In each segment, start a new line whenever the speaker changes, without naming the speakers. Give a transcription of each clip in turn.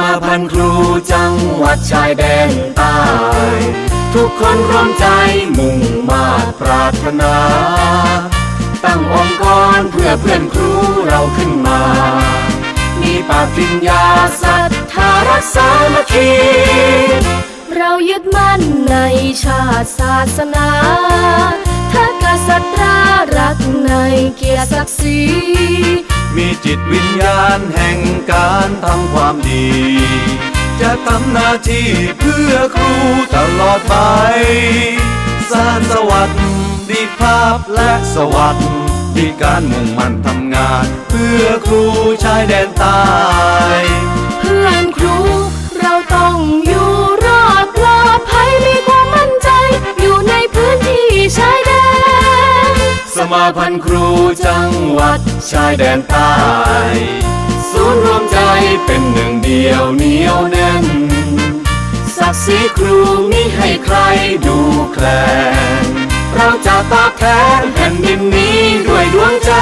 มาพันครูจังหวัดชายแดนใต้ ทุกคนร่วมใจมุ่งมาตรปรารถนา ตั้งองค์กรเพื่อเพื่อนครูเราขึ้นมา มีปฏิญญาศรัทธารักษามัคคี
เรายึดมั่นในชาติศาสนาถ้ากษัตรารักในเกียรติศักดิ์ศรี
มีจิตวิญญา ณแห่งการทำความดี จะทำหน้าที่เพื่อครูตลอดไป สร้างสวัสดิภาพและสวัสดิการมุ่งมั่นทำงาน เพื่อครูชายแดนใต้
เพื่อนครูเราต้องอยู่รอดปลอดภัยมีความมั่นใจ อยู่ในพื้นที่ชายแดน
สมาพันธ์ครูจังหวัดชายแดนใต้ นย์รวมใจเป็นหนึ่งเดียวเหนียวแน่น ศักดิ์ศรีครูมิให้ใครดูแคลนเราจะตอบแทนแผ่นดินนี้ด้วยดวงใจ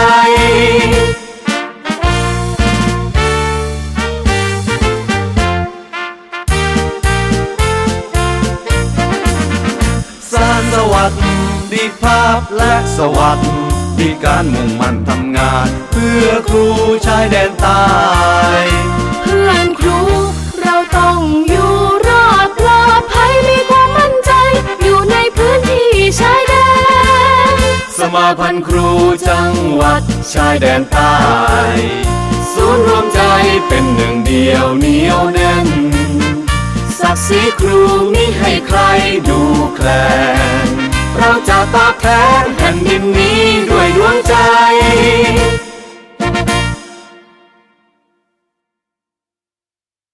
สร้างสวัสดิภาพและสวัสดิการมุ่งมั่นทำงาน เพื่อครูชายแดนใต้
มาพัน
ครูจังหวัดชายแดนใต้ ศูนย์รวมใจเป็นหนึ่งเดียวเหนียวแน่น ศักดิ์ศรีครูมิให้ใครดูแคลนเราจะตอบแทนแผ่นดิน